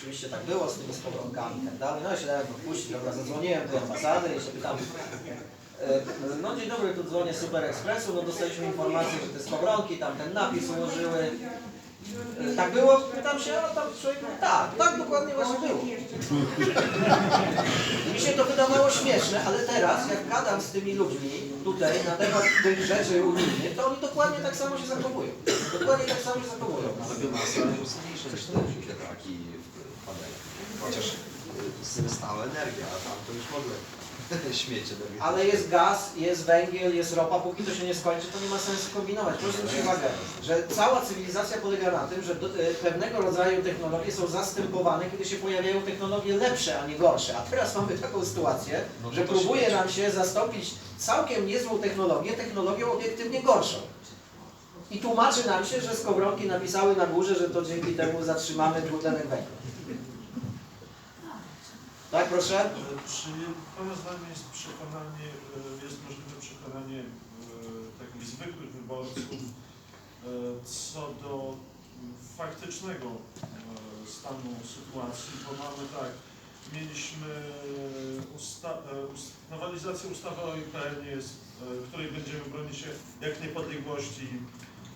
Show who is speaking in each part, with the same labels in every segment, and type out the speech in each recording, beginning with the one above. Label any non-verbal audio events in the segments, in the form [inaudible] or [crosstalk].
Speaker 1: Oczywiście tak było z tymi skowronkami i tak dalej. No i się dałem podpuścić, dobra, zadzwoniłem do ambasady i się pytam, e, no dzień dobry, tu dzwonię Super Expressu, no dostaliśmy informację, że te skowronki, tam ten napis ułożyły. E, Tak było? Pytam się, a tam człowiek mówi, tak, tak dokładnie właśnie było. [laughs] Mi się to wydawało śmieszne, ale teraz jak gadam z tymi ludźmi tutaj na temat tych rzeczy unijnych, to oni dokładnie tak samo się zachowują. Dokładnie tak samo się zachowują.
Speaker 2: Ale biomasa jest mniejsze niż te wiatraki w panelach. Chociaż y, stała energia, a tam to już w ogóle śmiecie.
Speaker 1: Ale jest gaz, jest węgiel, jest ropa, póki to się nie skończy, to nie ma sensu kombinować. Proszę zwrócić uwagę, że cała cywilizacja polega na tym, że do, e, pewnego rodzaju technologie są zastępowane, kiedy się pojawiają technologie lepsze, a nie gorsze. A teraz mamy taką sytuację,
Speaker 2: No to
Speaker 1: że
Speaker 2: to
Speaker 1: próbuje nam się zastąpić całkiem niezłą technologię technologią obiektywnie gorszą. I tłumaczy nam się, że skowronki napisały na górze, że to dzięki temu zatrzymamy dwutlenek węgla. Tak, proszę?
Speaker 3: E, Czy Pana zdaniem jest przekonanie, e, jest możliwe przekonanie e, takich zwykłych wyborców co do faktycznego stanu sytuacji, bo mamy tak, mieliśmy usta ust nowelizację ustawy o IPN, której będziemy bronić się jak niepodległości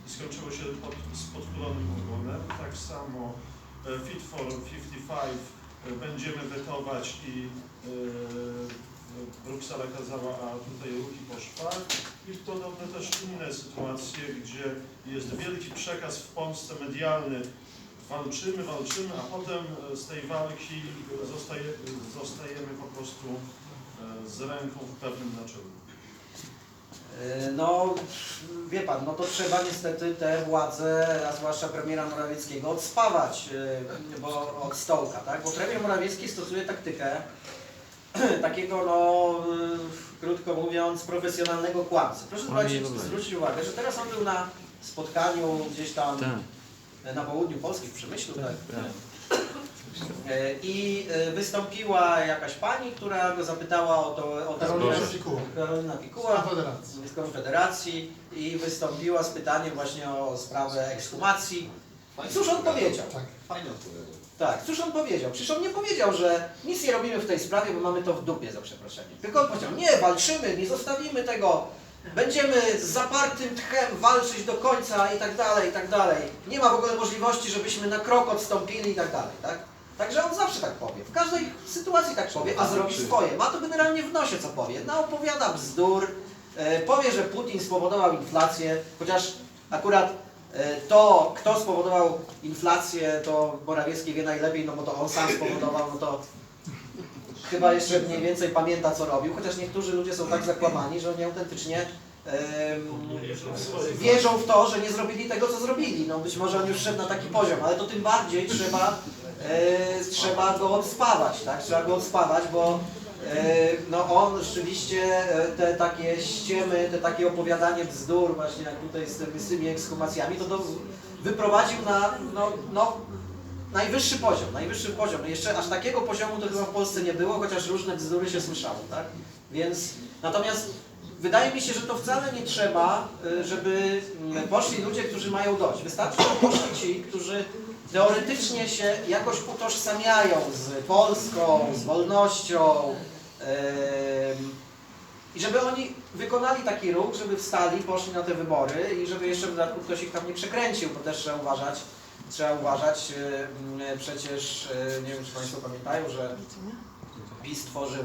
Speaker 3: skończyło się pod, z podkulonym ogonem. Tak samo Fit for 55 będziemy wetować i yy, Bruksela kazała, a tutaj ruki po szwach. I podobne też inne sytuacje, gdzie jest wielki przekaz w Polsce medialny. Walczymy, walczymy, a potem e, z tej walki zostaje, zostajemy po prostu e, z ręką w pewnym naczelniku.
Speaker 1: Yy, No, wie pan, no to trzeba niestety te władze, a zwłaszcza premiera Morawieckiego, odspawać yy, bo, od stołka, tak? Bo premier Morawiecki stosuje taktykę [clears throat] takiego, no, yy, krótko mówiąc, profesjonalnego kłamcy. Proszę zwrócić, zwrócić uwagę, że teraz on był na spotkaniu gdzieś tam
Speaker 4: Tak,
Speaker 1: na południu Polski, w Przemyślu, tak?
Speaker 4: tak.
Speaker 1: Yy, I yy, wystąpiła jakaś pani, która go zapytała o to, o tę
Speaker 4: Karolina
Speaker 1: Pikuła. Karolina Pikuła. z Konfederacji i wystąpiła z pytaniem właśnie o sprawę ekshumacji. I cóż on powiedział?
Speaker 2: Tak, fajnie odpowiedział.
Speaker 1: Tak, cóż on powiedział? Przecież on nie powiedział, że nic nie robimy w tej sprawie, bo mamy to w dupie, za przeproszeniem. Tylko on powiedział, nie, walczymy, nie zostawimy tego, będziemy z zapartym tchem walczyć do końca i tak dalej, i tak dalej. Nie ma w ogóle możliwości, żebyśmy na krok odstąpili i tak dalej, tak? Także on zawsze tak powie. W każdej sytuacji tak powie, a zrobi swoje. Ma to generalnie w nosie, co powie. No, opowiada bzdur, e, powie, że Putin spowodował inflację, chociaż akurat e, to, kto spowodował inflację, to Morawiecki wie najlepiej, no bo to on sam spowodował, no to chyba jeszcze mniej więcej pamięta, co robił, chociaż niektórzy ludzie są tak zakłamani, że oni autentycznie wierzą w to, że nie zrobili tego, co zrobili. No być może on już szedł na taki poziom, ale to tym bardziej trzeba, e, trzeba go odspawać, tak? Trzeba go odspawać, bo e, no on rzeczywiście e, te takie ściemy, te takie opowiadanie bzdur właśnie jak tutaj z tymi, z tymi to, to wyprowadził na no, no, najwyższy poziom, najwyższy poziom. Jeszcze aż takiego poziomu to chyba w Polsce nie było, chociaż różne bzdury się słyszało, tak? Więc natomiast wydaje mi się, że to wcale nie trzeba, y, żeby mm, poszli ludzie, którzy mają dość. Wystarczy, że poszli ci, którzy teoretycznie się jakoś utożsamiają z Polską, z wolnością. I żeby oni wykonali taki ruch, żeby wstali, poszli na te wybory i żeby jeszcze w dodatku ktoś ich tam nie przekręcił, bo też trzeba uważać, trzeba uważać, y, przecież y, nie wiem czy Państwo pamiętają, że PiS tworzył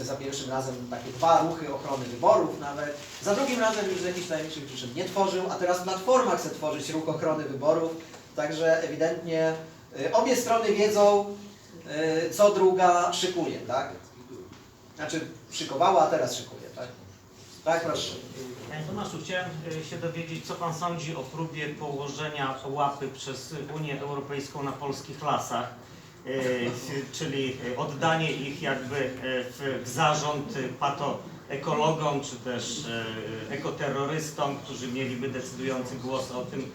Speaker 1: za pierwszym razem takie dwa ruchy ochrony wyborów nawet, za drugim razem już z jakichś tajemniczych przyczyn nie tworzył, a teraz Platforma chce tworzyć ruch ochrony wyborów, także ewidentnie y, obie strony wiedzą, y, co druga szykuje, tak? Znaczy szykowała, a teraz szykuje, tak? Tak, proszę.
Speaker 5: Panie Tomaszu, chciałem e, się dowiedzieć, co Pan sądzi o próbie położenia łapy przez Unię Europejską na polskich lasach, czyli e, oddanie ich jakby e, w, zarząd patoekologom, czy też e, ekoterrorystom, którzy mieliby decydujący głos o tym,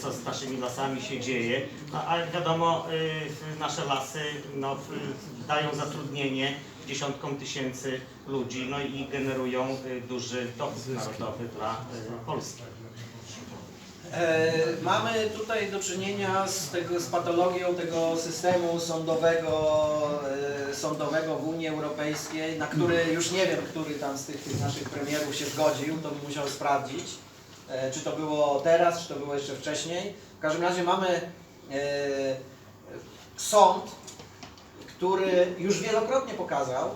Speaker 5: co z naszymi lasami się dzieje. No, ale wiadomo, nasze lasy no, dają zatrudnienie dziesiątkom tysięcy ludzi, no i generują duży dochód narodowy dla Polski.
Speaker 1: E, mamy tutaj do czynienia z, tego, z patologią tego systemu sądowego, e, sądowego w Unii Europejskiej, na który już nie wiem, który tam z tych, tych naszych premierów się zgodził, to bym musiał sprawdzić, e, czy to było teraz, czy to było jeszcze wcześniej. W każdym razie mamy sąd, który już wielokrotnie pokazał,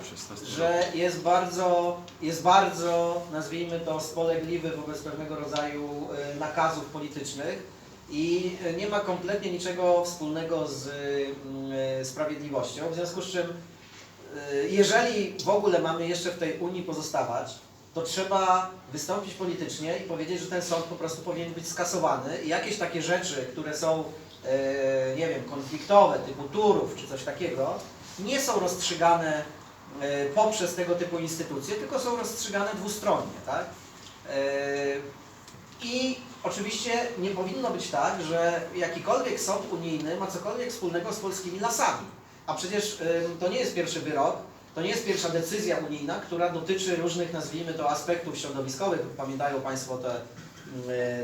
Speaker 1: że jest bardzo, jest bardzo, nazwijmy to, spolegliwy wobec pewnego rodzaju e, nakazów politycznych i e, nie ma kompletnie niczego wspólnego z mm, e, sprawiedliwością. W związku z czym, jeżeli w ogóle mamy jeszcze w tej Unii pozostawać, to trzeba wystąpić politycznie i powiedzieć, że ten sąd po prostu powinien być skasowany i jakieś takie rzeczy, które są, nie wiem, konfliktowe, typu Turów czy coś takiego, nie są rozstrzygane e, poprzez tego typu instytucje, tylko są rozstrzygane dwustronnie, tak? E, I oczywiście nie powinno być tak, że jakikolwiek sąd unijny ma cokolwiek wspólnego z polskimi lasami. A przecież e, to nie jest pierwszy wyrok, to nie jest pierwsza decyzja unijna, która dotyczy różnych, nazwijmy to, aspektów środowiskowych. Pamiętają Państwo te,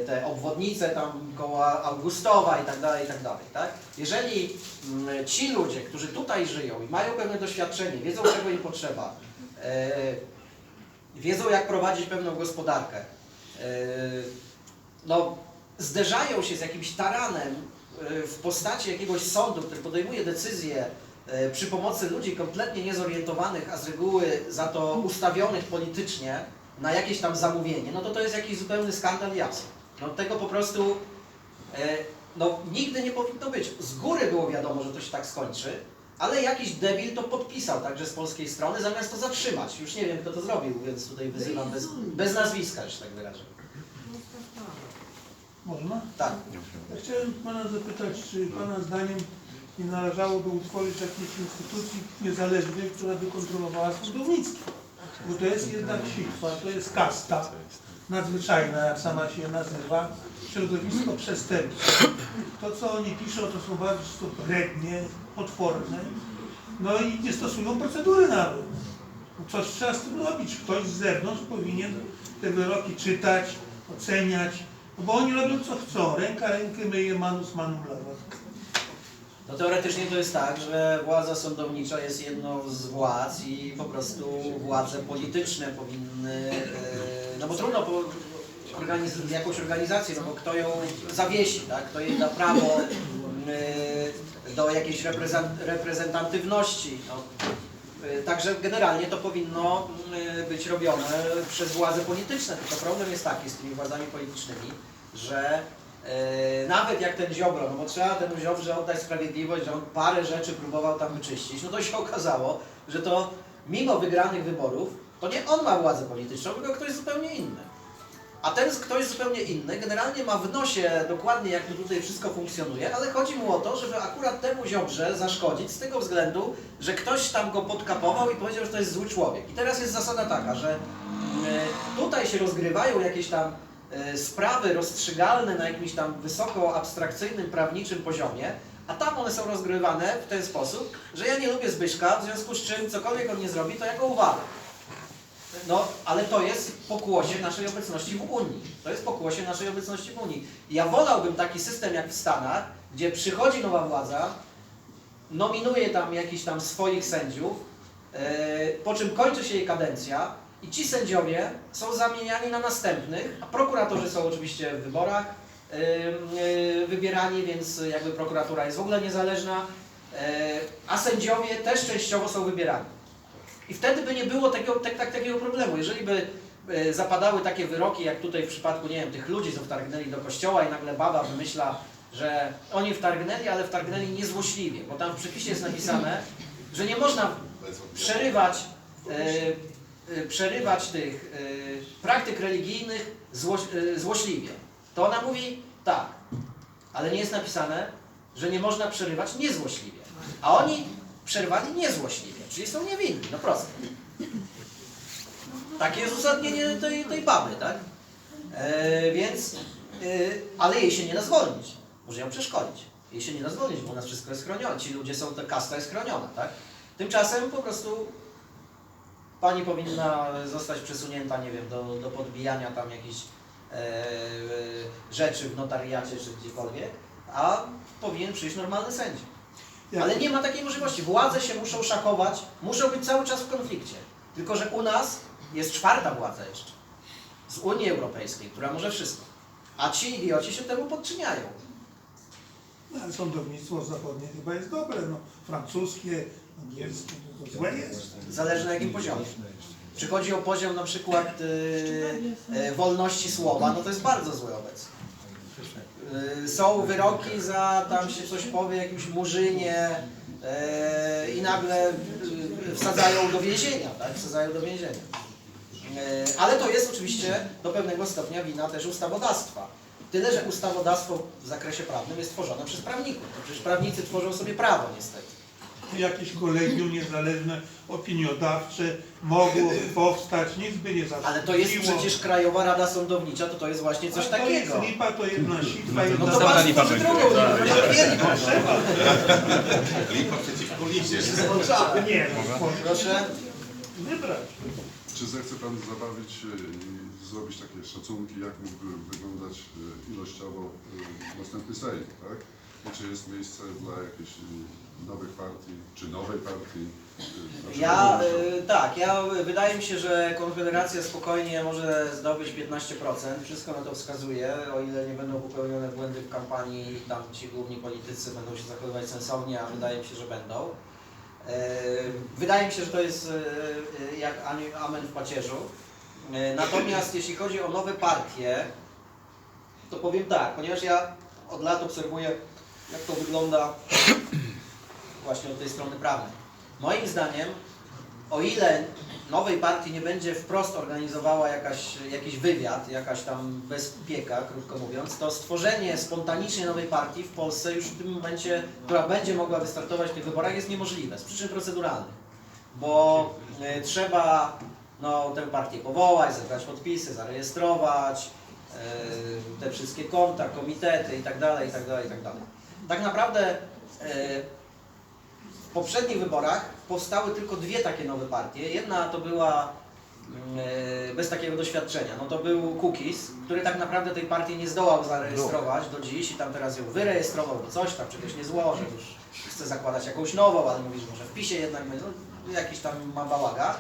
Speaker 1: te obwodnice tam koło Augustowa i tak dalej, i tak dalej, tak? Jeżeli mm, ci ludzie, którzy tutaj żyją i mają pewne doświadczenie, wiedzą czego im potrzeba, e, wiedzą jak prowadzić pewną gospodarkę, e, no, zderzają się z jakimś taranem w postaci jakiegoś sądu, który podejmuje decyzje e, przy pomocy ludzi kompletnie niezorientowanych, a z reguły za to ustawionych politycznie na jakieś tam zamówienie, no to to jest jakiś zupełny skandal i absurd. No tego po prostu e, no, nigdy nie powinno być. Z góry było wiadomo, że to się tak skończy, ale jakiś debil to podpisał także z polskiej strony, zamiast to zatrzymać. Już nie wiem, kto to zrobił, więc tutaj wyzywam bez, bez nazwiska, że tak wyrażę.
Speaker 4: Można?
Speaker 1: Tak.
Speaker 4: Ja chciałem Pana zapytać, czy Pana zdaniem nie należałoby utworzyć jakiejś instytucji niezależnej, która by kontrolowała sądownictwo? Bo to jest jednak sitwa, to jest kasta nadzwyczajna, jak sama się nazywa, środowisko przestępcze. To, co oni piszą, to są bardzo brednie, potworne. No i nie stosują procedury nawet. Coś trzeba z tym robić. Ktoś z zewnątrz powinien te wyroki czytać, oceniać, bo oni robią co chcą. Ręka rękę myje, manus manum lewa.
Speaker 1: No teoretycznie to jest tak, że władza sądownicza jest jedną z władz i po prostu władze polityczne powinny, e, no bo trudno po, organiz- jakąś organizację, no bo kto ją zawiesi, tak? Kto jej da prawo e, do jakiejś reprezent- reprezentatywności. No. E, Także generalnie to powinno być robione przez władze polityczne. Tylko problem jest taki z tymi władzami politycznymi, że nawet jak ten Ziobro, no bo trzeba temu Ziobrze oddać sprawiedliwość, że on parę rzeczy próbował tam wyczyścić, no to się okazało, że to mimo wygranych wyborów, to nie on ma władzę polityczną, tylko ktoś zupełnie inny. A ten ktoś zupełnie inny generalnie ma w nosie dokładnie jak to tutaj wszystko funkcjonuje, ale chodzi mu o to, żeby akurat temu Ziobrze zaszkodzić z tego względu, że ktoś tam go podkapował i powiedział, że to jest zły człowiek. I teraz jest zasada taka, że e, tutaj się rozgrywają jakieś tam e, sprawy rozstrzygalne na jakimś tam wysoko abstrakcyjnym, prawniczym poziomie, a tam one są rozgrywane w ten sposób, że ja nie lubię Zbyszka, w związku z czym cokolwiek on nie zrobi, to ja go uwalę. No, ale to jest pokłosie naszej obecności w Unii. To jest pokłosie naszej obecności w Unii. Ja wolałbym taki system jak w Stanach, gdzie przychodzi nowa władza, nominuje tam jakichś tam swoich sędziów, e, po czym kończy się jej kadencja i ci sędziowie są zamieniani na następnych, a prokuratorzy są oczywiście w wyborach e, wybierani, więc jakby prokuratura jest w ogóle niezależna, e, a sędziowie też częściowo są wybierani. I wtedy by nie było takiego, tak, tak, takiego problemu. Jeżeli by e, zapadały takie wyroki, jak tutaj w przypadku, nie wiem, tych ludzi, co wtargnęli do kościoła i nagle baba wymyśla, że oni wtargnęli, ale wtargnęli niezłośliwie, bo tam w przepisie jest napisane, że nie można przerywać, przerywać tych e, praktyk religijnych zło, e, złośliwie. To ona mówi tak, ale nie jest napisane, że nie można przerywać niezłośliwie. A oni przerwali niezłośliwie, czyli są niewinni, no proste. Takie jest uzasadnienie tej, tej baby, tak? E, więc, e, ale jej się nie da zwolnić. Może ją przeszkolić. Jej się nie da zwolnić, bo u nas wszystko jest chronione. Ci ludzie są, ta kasta jest chroniona, tak? Tymczasem po prostu pani powinna zostać przesunięta, nie wiem, do, do podbijania tam jakichś e, rzeczy w notariacie czy gdziekolwiek, a powinien przyjść normalny sędzia. Ale nie ma takiej możliwości. Władze się muszą szakować, muszą być cały czas w konflikcie. Tylko, że u nas jest czwarta władza jeszcze. Z Unii Europejskiej, która może wszystko. A ci idioci się temu podczyniają.
Speaker 4: No, ale sądownictwo zachodnie chyba jest dobre, no, francuskie, złe jest.
Speaker 1: Zależy na jakim poziomie. Czy chodzi o poziom na przykład y, y, wolności słowa, no to jest bardzo zły obecnie. Y, są wyroki za tam się coś powie jakimś murzynie i nagle wsadzają do więzienia, tak? Wsadzają do więzienia. Ale to jest oczywiście do pewnego stopnia wina też ustawodawstwa. Tyle, że ustawodawstwo w zakresie prawnym jest tworzone przez prawników. To przecież prawnicy tworzą sobie prawo niestety.
Speaker 4: Jakieś kolegium niezależne, opiniodawcze mogło powstać, nic by nie zaszkodziło.
Speaker 1: Ale to jest przecież Krajowa Rada Sądownicza, to to jest właśnie coś
Speaker 4: to jest
Speaker 1: takiego.
Speaker 4: lipa, to jedna sitwa, jedna...
Speaker 1: No to bardzo drugą nie
Speaker 6: Lipa przeciwko lidzie.
Speaker 4: Nie, no,
Speaker 1: Proszę.
Speaker 4: wybrać.
Speaker 7: Czy zechce Pan zabawić się i zrobić takie szacunki, jak mógłby wyglądać e, ilościowo e, następny Sejm, tak? I czy jest miejsce dla jakiejś e, nowych partii, czy nowej partii? e, na
Speaker 1: Ja, y, tak, ja y, wydaje mi się, że Konfederacja spokojnie może zdobyć 15%. Wszystko na to wskazuje, o ile nie będą popełnione błędy w kampanii tam ci główni politycy będą się zachowywać sensownie, a wydaje mi się, że będą. Y, Wydaje mi się, że to jest y, y, jak ani- amen w pacierzu. Y, Natomiast jeśli chodzi o nowe partie, to powiem tak, ponieważ ja od lat obserwuję, jak to wygląda właśnie od tej strony prawnej. Moim zdaniem, o ile nowej partii nie będzie wprost organizowała jakaś, jakiś wywiad, jakaś tam bezpieka, krótko mówiąc, to stworzenie spontanicznie nowej partii w Polsce już w tym momencie, która będzie mogła wystartować w tych wyborach, jest niemożliwe z przyczyn proceduralnych. Bo e, trzeba no, tę partię powołać, zebrać podpisy, zarejestrować, e, te wszystkie konta, komitety itd., itd., itd. Tak naprawdę w poprzednich wyborach powstały tylko dwie takie nowe partie. Jedna to była mm, e, bez takiego doświadczenia. No to był Cookies, który tak naprawdę tej partii nie zdołał zarejestrować do dziś i tam teraz ją wyrejestrował, bo coś tam czegoś nie złoży, już chce zakładać jakąś nową, ale mówi, że może w PiSie jednak no, jakiś tam ma bałagan.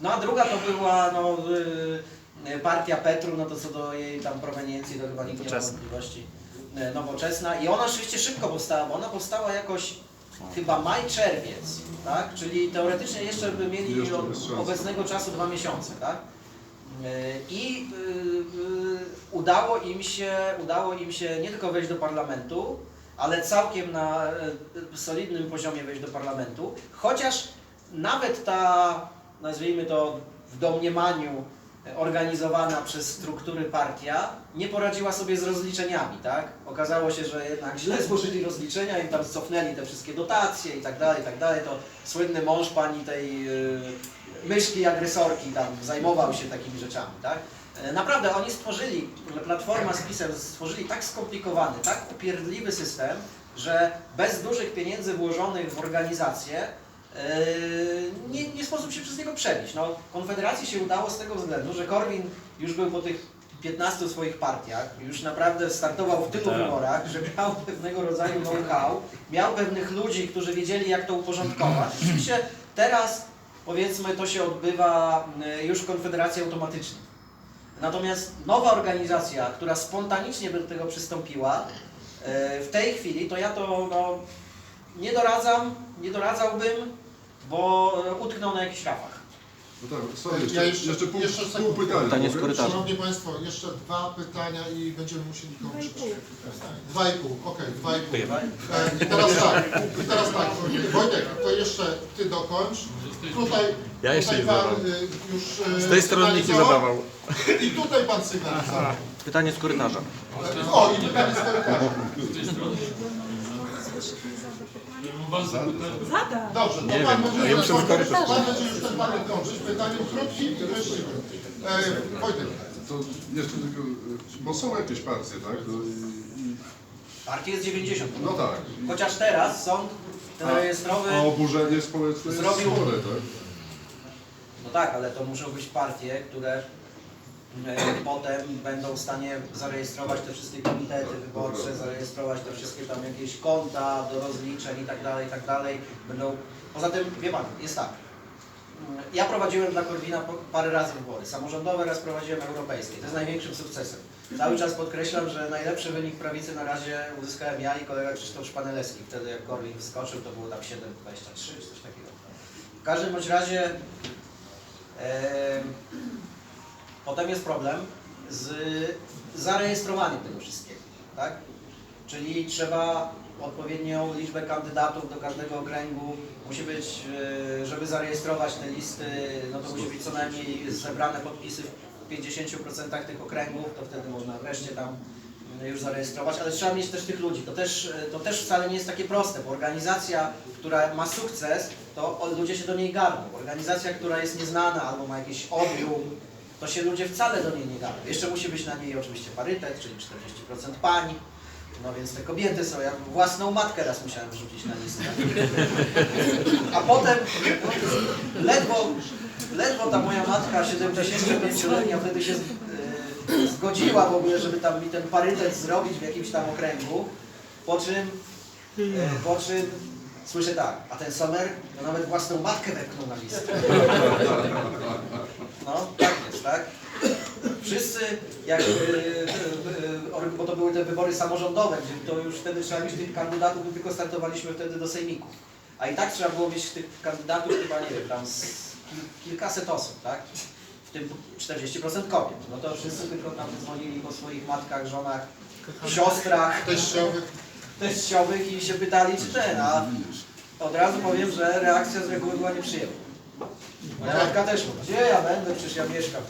Speaker 1: No a druga to była no, y, partia Petru, no to co do jej tam proweniencji, to chyba nikt nie ma wątpliwości. Y, Nowoczesna i ona oczywiście szybko powstała, bo ona powstała jakoś chyba maj, czerwiec, tak? Czyli teoretycznie jeszcze by mieli od obecnego czasu dwa miesiące, tak? Y, I y, y, udało im się, udało im się nie tylko wejść do parlamentu, ale całkiem na solidnym poziomie wejść do parlamentu, chociaż nawet ta, nazwijmy to w domniemaniu, e, organizowana przez struktury partia, nie poradziła sobie z rozliczeniami, tak? Okazało się, że jednak źle złożyli rozliczenia, im tam cofnęli te wszystkie dotacje i tak dalej, i tak dalej. To słynny mąż pani tej y, myszki agresorki tam zajmował się takimi rzeczami, tak? E, Naprawdę oni stworzyli, Platforma z PiSem stworzyli tak skomplikowany, tak upierdliwy system, że bez dużych pieniędzy włożonych w organizację nie, nie sposób się przez niego przebić. No, Konfederacji się udało z tego względu, że Korwin już był po tych 15 swoich partiach, już naprawdę startował w tylu wyborach, że miał pewnego rodzaju know-how, miał pewnych ludzi, którzy wiedzieli jak to uporządkować. Oczywiście teraz powiedzmy to się odbywa y, już w Konfederacji automatycznie. Natomiast nowa organizacja, która spontanicznie by do tego przystąpiła, y, w tej chwili to ja to no, nie doradzam, nie doradzałbym, bo y, utknął na jakichś rafach.
Speaker 7: No tak, sorry, jeszcze,
Speaker 8: Ja
Speaker 7: jeszcze,
Speaker 8: jeszcze-
Speaker 7: pół,
Speaker 8: jeszcze
Speaker 7: pół pytania.
Speaker 6: Pytanie z korytarza.
Speaker 8: Szanowni Państwo, jeszcze dwa pytania i będziemy musieli kończyć. Dwa i pół, okej, dwa i pół. E, I teraz tak, i teraz tak, Wojtek, to jeszcze Ty dokończ. Tutaj,
Speaker 6: Ja jeszcze
Speaker 8: tutaj
Speaker 6: nie
Speaker 8: Pan y, już y,
Speaker 6: Z tej strony nikt nie
Speaker 8: sygnalizował.
Speaker 6: zadawał.
Speaker 8: I tutaj Pan sygnalizował.
Speaker 6: Pytanie z korytarza.
Speaker 8: E, O, i pytanie z korytarza. Dobrze, to Pan będzie,
Speaker 6: ja muszę wykorzystać.
Speaker 8: pan będzie już ten panel kończyć. Pytaniem krótkim i treściwym. E, Wojtek.
Speaker 7: To jeszcze tylko, e, bo są jakieś partie, tak? No,
Speaker 1: Partii jest 90.
Speaker 7: no tak.
Speaker 1: Chociaż teraz sąd ten rejestrowy,
Speaker 7: a oburzenie społeczne jest
Speaker 1: Zrobił-
Speaker 7: spore, tak?
Speaker 1: no tak, ale to muszą być partie, które Potem będą w stanie zarejestrować te wszystkie komitety wyborcze, zarejestrować te wszystkie tam jakieś konta do rozliczeń i tak dalej, i tak dalej. Będą... Poza tym, wie Pan, jest tak. Mm, Ja prowadziłem dla Korwina parę razy wybory. Samorządowe raz prowadziłem europejskie. To jest największym sukcesem. Cały czas podkreślam, że najlepszy wynik prawicy na razie uzyskałem ja i kolega Krzysztof Szpanelewski. Wtedy jak Korwin wyskoczył, to było tam 7,23 czy coś takiego. W każdym bądź razie em, potem jest problem z zarejestrowaniem tego wszystkiego, tak? Czyli trzeba odpowiednią liczbę kandydatów do każdego okręgu. Musi być, e, żeby zarejestrować te listy, no to musi być co najmniej zebrane podpisy w 50% tych okręgów, to wtedy można wreszcie tam e, już zarejestrować, ale trzeba mieć też tych ludzi. To też, e, to też wcale nie jest takie proste, bo organizacja, która ma sukces, to ludzie się do niej garną. Organizacja, która jest nieznana albo ma jakiś odbiór, to się ludzie wcale do niej nie garną. Jeszcze musi być na niej oczywiście parytet, czyli 40% pań. No więc te kobiety są, ja własną matkę raz musiałem wrzucić na listę. A potem ledwo, ledwo ta moja matka 75-letnia wtedy się e, zgodziła w ogóle, żeby tam mi ten parytet zrobić w jakimś tam okręgu, po czym, e, po czym słyszę tak, a ten Sommer to nawet własną matkę wepchnął na listę. No, tak jest, tak? Wszyscy, jak, e, e, e, bo to były te wybory samorządowe, gdzie to już wtedy trzeba mieć tych kandydatów, my tylko startowaliśmy wtedy do sejmiku. A i tak trzeba było mieć tych kandydatów chyba, nie wiem, tam kilkaset osób, tak? W tym 40% kobiet. No to wszyscy tylko tam dzwonili po swoich matkach, żonach, siostrach,
Speaker 8: Teściowych.
Speaker 1: teściowych i się pytali, czy ten, a od razu powiem, że reakcja z reguły była nieprzyjemna. Moja matka też mówi, gdzie ja będę, przecież ja mieszkam.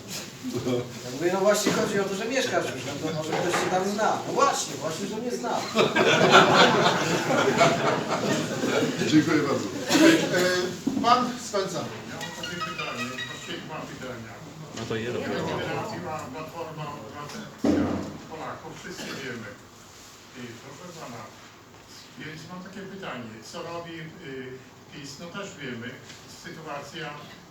Speaker 1: Ja mówię, no właśnie chodzi o to, że mieszkasz już, no to może ktoś cię tam zna. No właśnie, właśnie, że mnie zna.
Speaker 7: Dziękuję bardzo.
Speaker 8: E, Pan Spędza.
Speaker 9: Ja mam takie pytanie, właściwie dwa pytania.
Speaker 6: No to je
Speaker 9: Jaka
Speaker 6: robię.
Speaker 9: wyraziła Platforma Obywatelska Polaków, wszyscy wiemy. I proszę Pana, więc mam takie pytanie, co robi y, PiS, no też wiemy, sytuacja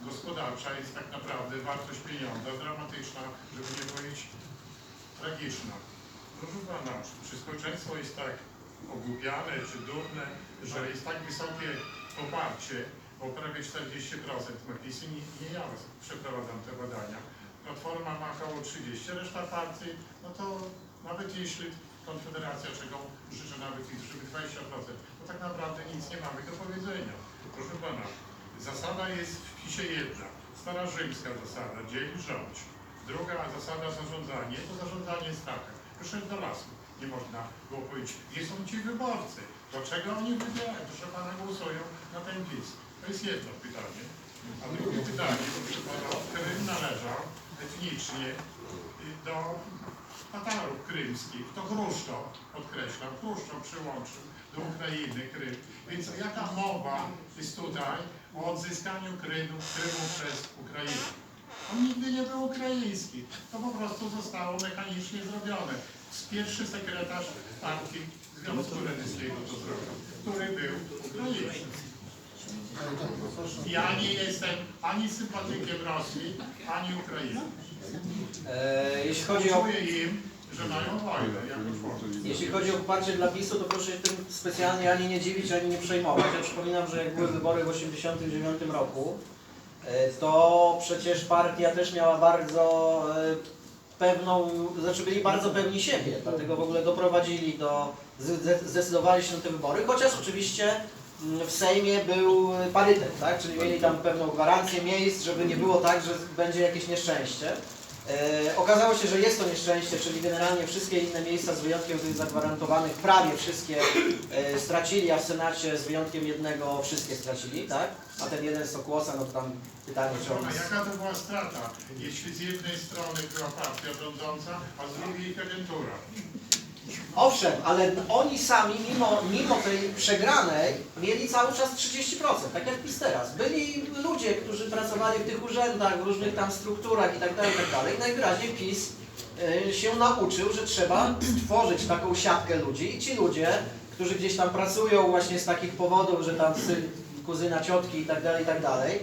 Speaker 9: gospodarcza jest tak naprawdę, wartość pieniądza dramatyczna, żeby nie powiedzieć tragiczna. Proszę Pana, czy społeczeństwo jest tak ogłupiane czy durne, że jest tak wysokie poparcie, bo prawie 40% ma PiS i nie, nie ja przeprowadzam te badania. Platforma ma około 30, reszta partii, no to nawet jeśli Konfederacja, czego życzę nawet żeby 20%, to tak naprawdę nic nie mamy do powiedzenia. Proszę Pana, zasada jest w PiSie jedna, stara rzymska zasada, dzieli rządź. Druga zasada zarządzanie, to zarządzanie jest taka, proszę do lasu, nie można było powiedzieć, gdzie są ci wyborcy, dlaczego oni wybierają, proszę Pana głosują na ten PiS. To jest jedno pytanie. A drugie pytanie, proszę Pana, Krym należał etnicznie do Tatarów krymskich. To Chruszczow, podkreślam, Chruszczow przyłączył do Ukrainy Krym. Więc jaka mowa jest tutaj o odzyskaniu Krymu, Krymu przez Ukrainę? On nigdy nie był ukraiński. To po prostu zostało mechanicznie zrobione. Pierwszy sekretarz partii Związku Radzieckiego to zrobił, który był Ukraińcem. Ja nie jestem ani sympatykiem Rosji, ani Ukrainy.
Speaker 1: E, jeśli chodzi o
Speaker 9: Czuję im, wojnę.
Speaker 1: Jeśli chodzi o poparcie dla PiSu, to proszę się tym specjalnie ani nie dziwić, ani nie przejmować. Ja przypominam, że jak były wybory w 1989 roku, e, to przecież partia też miała bardzo e, pewną, znaczy byli bardzo pewni siebie, dlatego w ogóle doprowadzili do, zde- zdecydowali się na te wybory, chociaż oczywiście mm, w Sejmie był parytet, tak? czyli mieli tam pewną gwarancję miejsc, żeby nie było tak, że będzie jakieś nieszczęście. E, okazało się, że jest to nieszczęście, czyli generalnie wszystkie inne miejsca z wyjątkiem tych zagwarantowanych, prawie wszystkie e, stracili, a w Senacie z wyjątkiem jednego wszystkie stracili, tak? A ten jeden z Sokłosa, no to tam pytanie, czy on...
Speaker 9: A jaka to była strata, jeśli z jednej strony była partia rządząca, a z drugiej agentura?
Speaker 1: Owszem, ale oni sami, mimo, mimo tej przegranej, mieli cały czas 30%, tak jak PiS teraz. Byli ludzie, którzy pracowali w tych urzędach, w różnych tam strukturach i tak dalej, tak dalej. Najwyraźniej PiS y, się nauczył, że trzeba stworzyć taką siatkę ludzi i ci ludzie, którzy gdzieś tam pracują właśnie z takich powodów, że tam syn, kuzyna ciotki i tak dalej, tak dalej,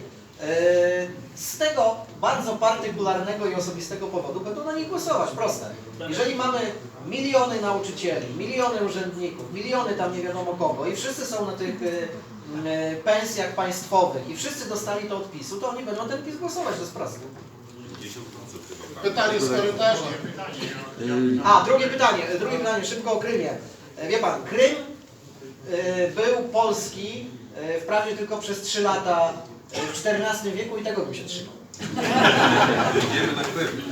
Speaker 1: z tego bardzo partykularnego i osobistego powodu będą na nich głosować. Proste. Jeżeli mamy miliony nauczycieli, miliony urzędników, miliony tam nie wiadomo kogo i wszyscy są na tych y, y, pensjach państwowych i wszyscy dostali to odpisu, to oni będą ten PiS głosować, to jest proste.
Speaker 8: Pytanie z korytarza.
Speaker 1: A, drugie pytanie, drugie pytanie, szybko o Krymie. E, Wie pan, Krym e, był polski e, wprawdzie tylko przez 3 lata e, w XIV wieku i tego bym się trzymał.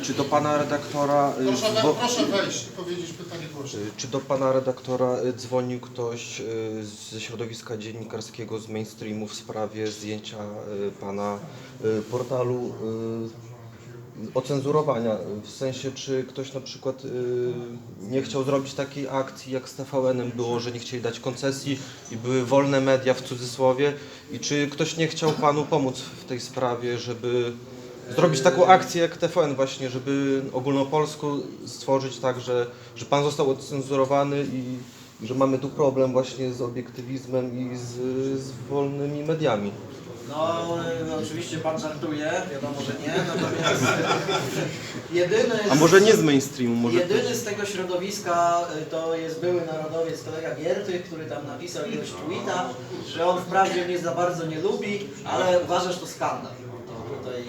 Speaker 6: Czy do pana redaktora... y,
Speaker 8: Proszę,
Speaker 6: dzwo-
Speaker 8: proszę wejść i powiedzieć pytanie głośno.
Speaker 6: y, Czy do pana redaktora y, dzwonił ktoś ze środowiska dziennikarskiego z mainstreamu w sprawie zdjęcia pana portalu ocenzurowania? W sensie, czy ktoś na przykład y, nie chciał zrobić takiej akcji jak z TVN-em było, że nie chcieli dać koncesji i były wolne media w cudzysłowie i czy ktoś nie chciał panu pomóc w tej sprawie, żeby zrobić taką akcję jak TVN właśnie, żeby ogólnopolsku stworzyć tak, że, że pan został odcenzurowany i, że mamy tu problem właśnie z obiektywizmem i z, z wolnymi mediami.
Speaker 1: No, oczywiście pan żartuje, wiadomo, że nie, natomiast [laughs] jedyny...
Speaker 6: A może nie z mainstreamu, może
Speaker 1: Jedyny z tego środowiska y, to jest były narodowiec kolega Giertych, który tam napisał ilość tweeta, że on wprawdzie mnie za bardzo nie lubi, ale uważa, że to skandal. To tutaj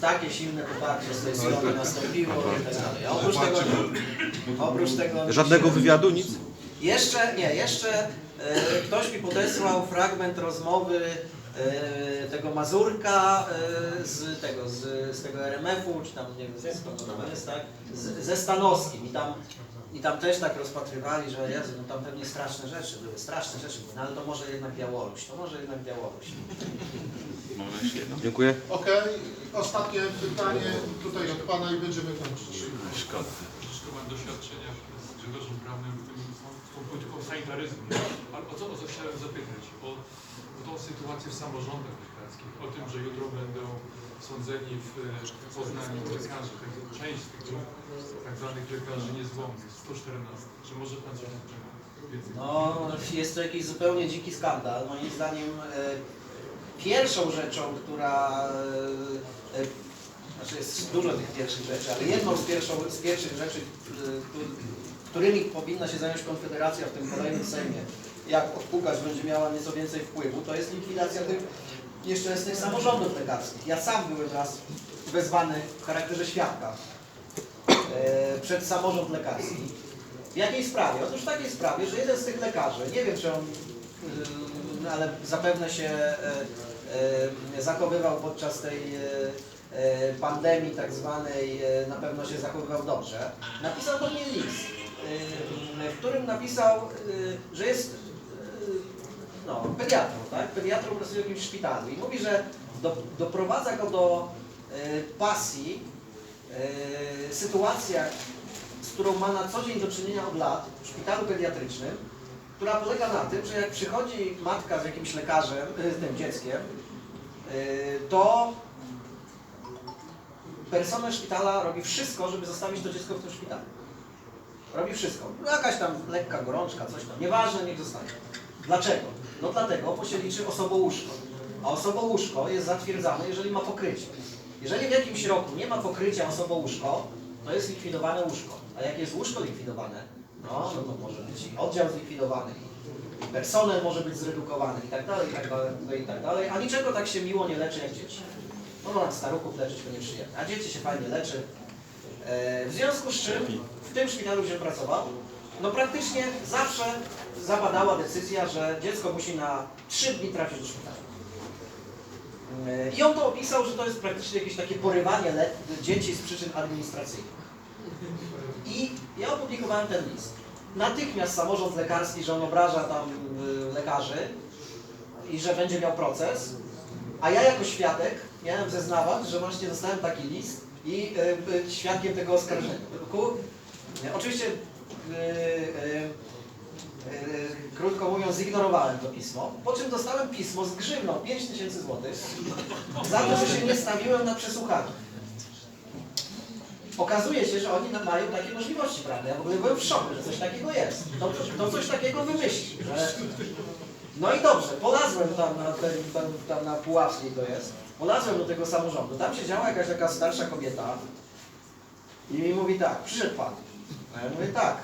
Speaker 1: takie silne poparcie z tej strony nastąpiło i tak dalej. A oprócz tego, oprócz tego
Speaker 6: żadnego wywiadu, nic?
Speaker 1: jeszcze, nie, jeszcze e, ktoś mi podesłał fragment rozmowy tego Mazurka e, z tego, z, z tego RMF-u, czy tam, nie wiem, skąd on tam jest, tak? Z, ze Stanowskim i tam, i tam też tak rozpatrywali, że Jezu, no tam pewnie straszne rzeczy były, straszne rzeczy były, no ale to może jednak Białoruś, to może jednak Białoruś.
Speaker 6: Dziękuję.
Speaker 8: Okej, ostatnie pytanie tutaj od Pana i będziemy kończyć.
Speaker 10: Troszkę mam doświadczenia z Grzegorzem Prawnym w tym, z o co, o co chciałem zapytać? O, o tą sytuację w samorządach lekarskich. O tym, że jutro będą sądzeni w e, Poznaniu lekarze. Tak, część tych tak zwanych lekarzy niezłomnych, 114. Czy może Pan coś więcej
Speaker 1: No, jest to jakiś zupełnie dziki skandal. Moim zdaniem e, pierwszą rzeczą, która... E, e, znaczy jest dużo tych pierwszych rzeczy, ale jedną z, pierwszą, z pierwszych rzeczy, e, którymi powinna się zająć Konfederacja w tym kolejnym Sejmie, jak odpukać będzie miała nieco więcej wpływu, to jest likwidacja tych nieszczęsnych samorządów lekarskich. Ja sam byłem raz wezwany w charakterze świadka e, przed samorząd lekarski. W jakiej sprawie? Otóż w takiej sprawie, że jeden z tych lekarzy, nie wiem czy on, yy, ale zapewne się e, e, zachowywał podczas tej e, e, pandemii tak zwanej, e, na pewno się zachowywał dobrze, napisał do mnie list, e, w którym napisał, e, że jest e, no, pediatrą, tak? Pediatrą pracuje w jakimś szpitalu i mówi, że do, doprowadza go do pasji sytuacja, z którą ma na co dzień do czynienia od lat w szpitalu pediatrycznym, która polega na tym, że jak przychodzi matka z jakimś lekarzem, z tym dzieckiem, to personel szpitala robi wszystko, żeby zostawić to dziecko w tym szpitalu. Robi wszystko. No Jakaś tam lekka gorączka, coś tam. Nieważne, niech zostanie. Dlaczego? No dlatego, bo się liczy osobołóżko. A osobołóżko jest zatwierdzane, jeżeli ma pokrycie. Jeżeli w jakimś roku nie ma pokrycia osobołóżko, to jest likwidowane łóżko. A jak jest łóżko likwidowane, no, no to może być i oddział zlikwidowany, i- personel może być zredukowany i tak dalej, i tak dalej, no i tak dalej. A niczego tak się miło nie leczy jak dzieci. No nam staruchów leczyć to nieprzyjemne, a dzieci się fajnie leczy. E, w związku z czym w tym szpitalu, gdzie pracował, no praktycznie zawsze zapadała decyzja, że dziecko musi na 3 dni trafić do szpitala. E, I on to opisał, że to jest praktycznie jakieś takie porywanie dzieci z przyczyn administracyjnych. I ja opublikowałem ten list. Natychmiast samorząd lekarski, że on obraża tam y, lekarzy i że będzie miał proces, a ja jako świadek miałem zeznawać, że właśnie dostałem taki list i być świadkiem tego oskarżenia. Nie, oczywiście, y, krótko mówiąc, zignorowałem to pismo, po czym dostałem pismo z grzywną 5000 zł za to, że się nie stawiłem na przesłuchanie. Okazuje się, że oni mają takie możliwości, prawda? Ja w ogóle byłem w szoku, że coś takiego jest. To, to coś takiego wymyśli, że No i dobrze, polazłem tam na, ten, tam, tam na Puławskiej to jest, polazłem do tego samorządu. Tam siedziała jakaś taka starsza kobieta i mi mówi tak, przyszedł pan. A ja mówię tak.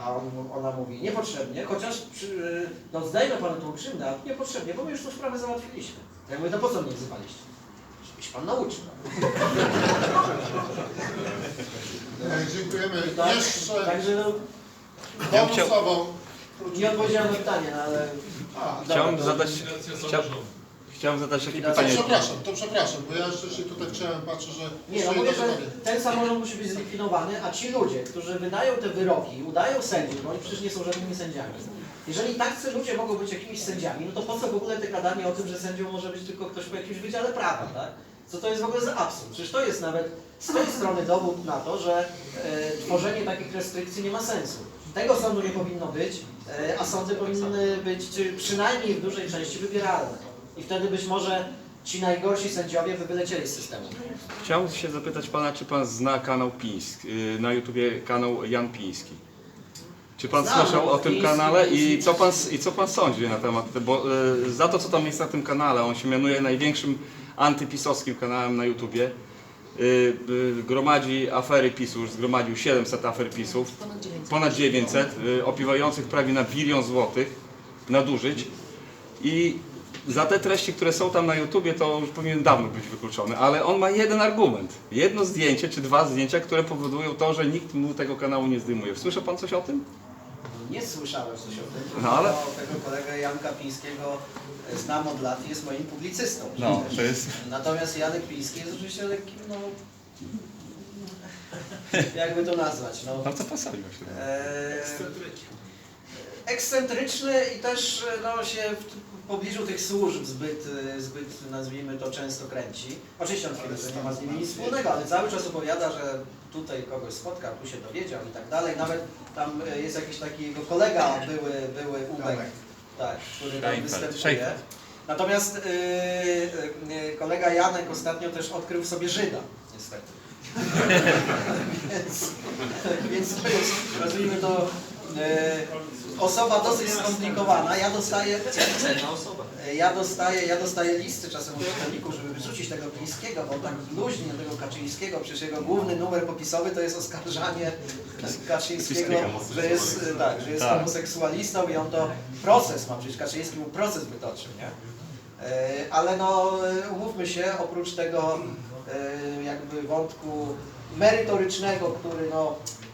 Speaker 1: A on, ona mówi, niepotrzebnie, chociaż przy, no zdajmy panu tą krzywdę, ale niepotrzebnie, bo my już tą sprawę załatwiliśmy. Ja mówię, to po co mnie wzywaliście? Żeby się pan nauczył.
Speaker 8: E, Dziękujemy.
Speaker 1: Tak,
Speaker 8: Jeszcze
Speaker 1: Także no,
Speaker 8: bonusową.
Speaker 1: nie odpowiedziałem na pytanie, no ale...
Speaker 8: A,
Speaker 11: Chciałem
Speaker 1: dobra,
Speaker 11: zadać, chcia, chciałem zadać takie pytanie.
Speaker 8: przepraszam, to przepraszam, bo ja jeszcze się tutaj chciałem, patrzę, że...
Speaker 1: Nie, no
Speaker 8: jeszcze
Speaker 1: mówię,
Speaker 8: jedno
Speaker 1: że ten samorząd musi być zlikwidowany, a ci ludzie, którzy wydają te wyroki, udają sędziów, bo oni przecież nie są żadnymi sędziami. Jeżeli tacy ludzie mogą być jakimiś sędziami, no to po co w ogóle te gadanie o tym, że sędzią może być tylko ktoś po jakimś wydziale prawa, tak? Co to jest w ogóle za absurd? Przecież to jest nawet z tej strony dowód na to, że e, tworzenie takich restrykcji nie ma sensu. Tego sądu nie powinno być, e, a sądy powinny być czy przynajmniej w dużej części wybieralne. I wtedy być może ci sędziowie by wylecieli z systemu.
Speaker 11: Chciałem się zapytać pana, czy pan zna kanał Piński, y, na YouTubie kanał Jan Piński. Czy pan
Speaker 1: Znam,
Speaker 11: słyszał o tym
Speaker 1: Piński,
Speaker 11: kanale i
Speaker 1: Piński.
Speaker 11: co pan, i co pan sądzi na temat, bo y, za to co tam jest na tym kanale, on się mianuje największym antypisowskim kanałem na YouTubie. Y, y, gromadzi afery PiSu, już zgromadził 700 afer PiSów, ponad 900, y, opiewających prawie na bilion złotych nadużyć i za te treści, które są tam na YouTubie, to już powinien dawno być wykluczony, ale on ma jeden argument, jedno zdjęcie czy dwa zdjęcia, które powodują to, że nikt mu tego kanału nie zdejmuje. Słyszał pan coś o tym?
Speaker 1: Nie słyszałem coś o tym,
Speaker 11: No, ale-
Speaker 1: tego kolegę Janka Pińskiego e, znam od lat i jest moim publicystą.
Speaker 11: No, to jest...
Speaker 1: Natomiast Janek Piński jest oczywiście lekkim, no... [laughs] Jakby to nazwać, no...
Speaker 11: No to pasowi myślę.
Speaker 1: E, ekscentryczny i też e, no, się w pobliżu tych służb zbyt, e, zbyt, nazwijmy to, często kręci. Oczywiście on twierdzi, że nie ma z nimi nic wspólnego, ale cały czas opowiada, że tutaj kogoś spotkał, tu się dowiedział i tak dalej. Nawet tam e, jest jakiś taki jego kolega, były, były Ubek, tak, który tam występuje. Natomiast e, kolega Janek ostatnio też odkrył sobie Żyda, niestety. [laughs] więc, więc to jest, nazwijmy to, osoba dosyć skomplikowana. Ja dostaję, e, ja dostaję, ja dostaję listy czasem od czytelników, żeby wyrzucić tego Glińskiego, bo on tak bluźni na tego Kaczyńskiego, przecież jego główny numer popisowy to jest oskarżanie Kaczyńskiego, że jest, e, tak, że jest
Speaker 11: Tak.
Speaker 1: homoseksualistą i on to proces ma, przecież Kaczyński mu proces wytoczył, nie? E, Ale no, e, umówmy się, oprócz tego e, jakby wątku merytorycznego, który no, e,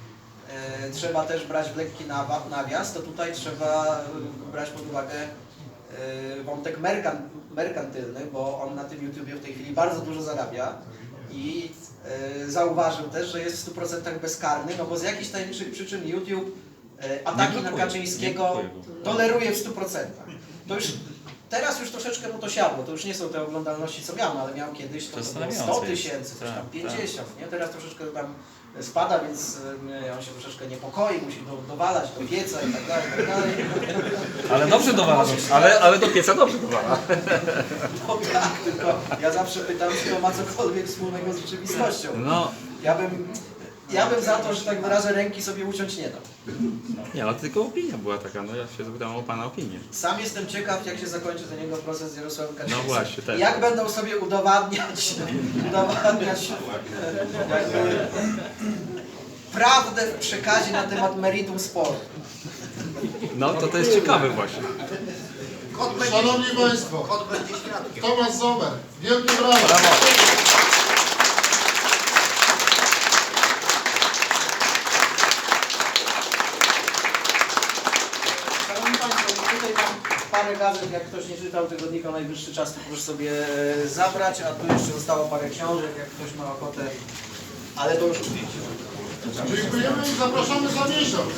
Speaker 1: trzeba też brać w lekki nawias, to tutaj trzeba e, brać pod uwagę e, wątek merkan, merkantylny, bo on na tym YouTubie w tej chwili bardzo dużo zarabia i e, zauważył też, że jest w 100% bezkarny, no bo z jakichś tajemniczych przyczyn YouTube e, ataki na Kaczyńskiego toleruje w 100%. To już Teraz już troszeczkę mu to siadło, to już nie są te oglądalności co miałem, ale miał kiedyś to, to było 100
Speaker 11: Zastanawiające jest.
Speaker 1: tysięcy, coś tam
Speaker 11: Tak,
Speaker 1: 50, nie? Teraz troszeczkę tam spada, więc e, on się troszeczkę niepokoi, musi do, dowalać do pieca i tak dalej, i tak dalej.
Speaker 11: Ale dobrze dowala, ale, ale do pieca dobrze dowala.
Speaker 1: No tak, tylko ja zawsze pytam, czy to ma cokolwiek wspólnego z rzeczywistością.
Speaker 11: No,
Speaker 1: Ja bym, ja bym za to, że tak wyrażę, ręki sobie uciąć nie dam.
Speaker 11: nie, ale tylko opinia była taka, no ja się zapytałem o pana opinię.
Speaker 1: Sam jestem ciekaw, jak się zakończy ten jego proces z Jarosławem Kaczyńskim.
Speaker 11: No właśnie, też.
Speaker 1: Jak będą sobie udowadniać, udowadniać jakby prawdę w przekazie na temat meritum sporu.
Speaker 11: No to to jest ciekawe właśnie.
Speaker 8: Szanowni Państwo, Tomasz Zomer, wielkie brawa.
Speaker 1: Szanowni Państwo, tutaj mam parę gazet, jak ktoś nie czytał tygodnika Najwyższy Czas, to proszę sobie e, zabrać, a tu jeszcze zostało parę książek, jak ktoś ma ochotę, ale to już
Speaker 8: Dziękujemy i zapraszamy za miesiąc.